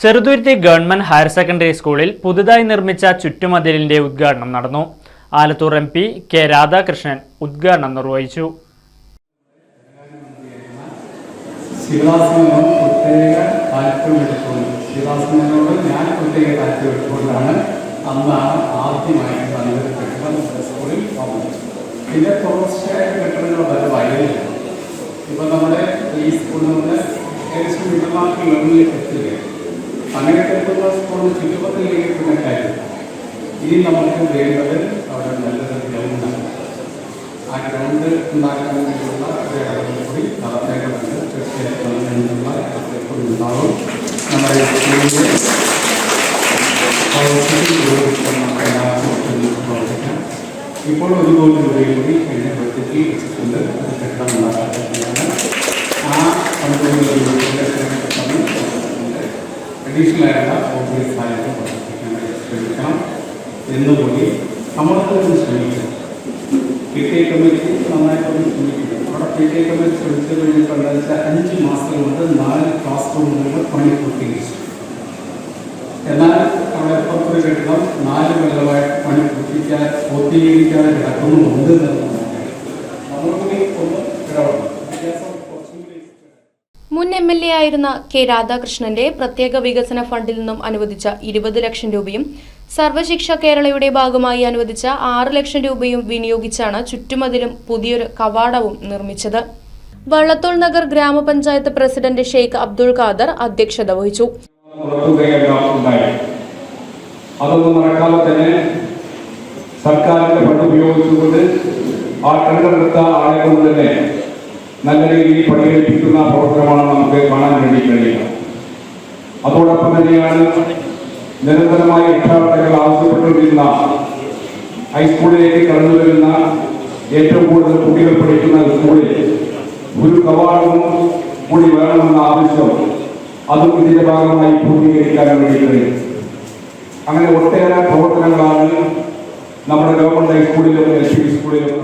Cheruthuruthy government higher secondary സ്കൂളിൽ പുതുതായി നിർമ്മിച്ച ചുറ്റുമതിലിന്റെ ഉദ്ഘാടനം നടന്നു. Alathur M P K Radhakrishnan ഉദ്ഘാടനം നിർവഹിച്ചു. സ്കൂളിൽ പിന്നെ തുടർച്ചയായ കെട്ടിടങ്ങൾ വയലിലാണ് ഇപ്പം നമ്മുടെ ഈ സ്കൂളിൽ നിന്ന് ഏകദേശം ഇരുപത്തിനാല് കിലോമീറ്റർ എത്തുകയാണ് അങ്ങനെ കെട്ടുന്ന സ്കൂളിന് ചുറ്റുപത്തിലേക്ക് കാര്യം ഇനി നമുക്ക് വേണ്ടത് അവിടെ നല്ലൊരു ഗ്രൗണ്ടാണ് ആ ഗ്രൗണ്ട് ഉണ്ടാക്കാൻ വേണ്ടിയുള്ള ഇടപെടൽ കൂടി നടത്തേണ്ടതുണ്ട്. തീർച്ചയായിട്ടും അതിനുള്ള ഇടപെടൽ ഉണ്ടാവും. നമ്മുടെ സ്കൂളിലെ പ്രവർത്തിക്കും ഇപ്പോൾ ഒരു കോടി രൂപയും കൂടി കഴിഞ്ഞ ബഡ്ജറ്റിൽ വെച്ചിട്ടുണ്ട് ആ പന്ത്രണ്ട് ആയിട്ടുള്ള ഓഫീസ് സഹായങ്ങൾ പ്രവർത്തിക്കാനായിട്ട് ശ്രമിക്കണം എന്നുകൂടി നമ്മളൊക്കെ ശ്രമിക്കുക പി ടി ഐ കമ്മിറ്റി നന്നായിട്ടൊന്ന് ശ്രമിക്കുക അവിടെ പി ടി ഐ കമ്മിറ്റി ശ്രമിച്ചു കഴിഞ്ഞിട്ടുണ്ടെന്ന് വെച്ചാൽ അഞ്ച് മാസം കൊണ്ട് നാല് ക്ലാസ് റൂമുകൾ പണി പൂർത്തീകരിച്ചു. എന്നാൽ അവിടെ അപ്പുറത്തൊരു കെട്ടിടം നാല് കൊല്ലമായിട്ട് പണി പൂർത്തിക്കാൻ പൂർത്തീകരിക്കാതെ കിടക്കുന്നുണ്ട് നമ്മൾ മുൻ എം എൽ എ ആയിരുന്ന കെ രാധാകൃഷ്ണന്റെ പ്രത്യേക വികസന ഫണ്ടിൽ നിന്നും അനുവദിച്ച ഇരുപത് ലക്ഷം രൂപയും സർവശിക്ഷ കേരളയുടെ ഭാഗമായി അനുവദിച്ച ആറ് ലക്ഷം രൂപയും വിനിയോഗിച്ചാണ് ചുറ്റുമതിലും പുതിയൊരു കവാടവും നിർമ്മിച്ചത്. വള്ളത്തോൾ നഗർ ഗ്രാമപഞ്ചായത്ത് പ്രസിഡന്റ് ഷെയ്ഖ് അബ്ദുൾ ഖാദർ അധ്യക്ഷത വഹിച്ചു. അതൊന്നും സർക്കാരിന്റെ ഫണ്ട് ഉപയോഗിച്ചുകൊണ്ട് ആ ടെൻഡറെടുത്ത ആളെ കൊണ്ട് തന്നെ നല്ല രീതിയിൽ പരിഗണിപ്പിക്കുന്ന പ്രവർത്തനമാണ് നമുക്ക് കാണാൻ വേണ്ടി കഴിയുക. അതോടൊപ്പം തന്നെയാണ് നിരന്തരമായി രക്ഷാർത്ഥകൾ ആവശ്യപ്പെട്ടിരിക്കുന്ന ഹൈസ്കൂളിലേക്ക് കടന്നു വരുന്ന ഏറ്റവും കൂടുതൽ കുട്ടികൾ പഠിക്കുന്ന സ്കൂളിൽ ഒരു കവാടവും കൂടി വേണമെന്ന ആവശ്യം അതും ഇതിന്റെ ഭാഗമായി പൂർത്തീകരിക്കാൻ വേണ്ടി കഴിയും. അങ്ങനെ ഒട്ടേറെ പ്രവർത്തനങ്ങളാണ് നമ്മുടെ ഗവൺമെന്റ് ഹൈസ്കൂളിലും എൽ പി സ്കൂളിലും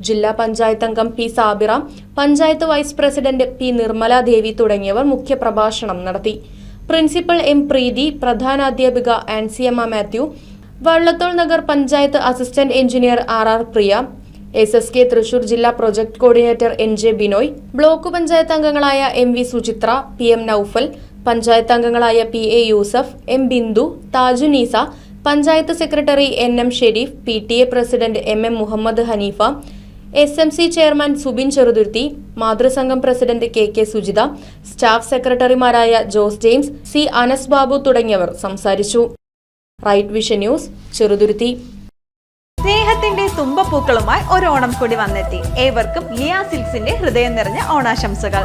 ജില്ലാ പഞ്ചായത്ത് അംഗം P Sabira panchayat vice president P Nirmala Devi തുടങ്ങിയവർ മുഖ്യപ്രഭാഷണം നടത്തി. Principal M Preethi പ്രധാനാധ്യാപിക Ansiyamma Mathew Vallathol Nagar panchayat assistant engineer R R Priya S S K Thrissur ജില്ലാ project coordinator N J Binoy block panchayat അംഗങ്ങളായ M V Suchitra P M Noufal panchayat അംഗങ്ങളായ P A Yusuf M Bindu Thajunnisa panchayat secretary N M Sharif P T A president M M Muhammad Hanifa S M C chairman Subin Cheruthuruthy മാതൃസംഘം president K K Sujitha staff സെക്രട്ടറിമാരായ Jose James C Anas Babu തുടങ്ങിയവർ സംസാരിച്ചു. Right Vision News Cheruthuruthy. സ്നേഹത്തിന്റെ തുമ്പപ്പൂക്കളുമായി ഒരു ഓണം കൂടി വന്നെത്തി. ഏവർക്കും ലിയാ സിൽക്സിന്റെ ഹൃദയം നിറഞ്ഞ ഓണാശംസകൾ.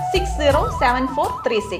six zero seven four three six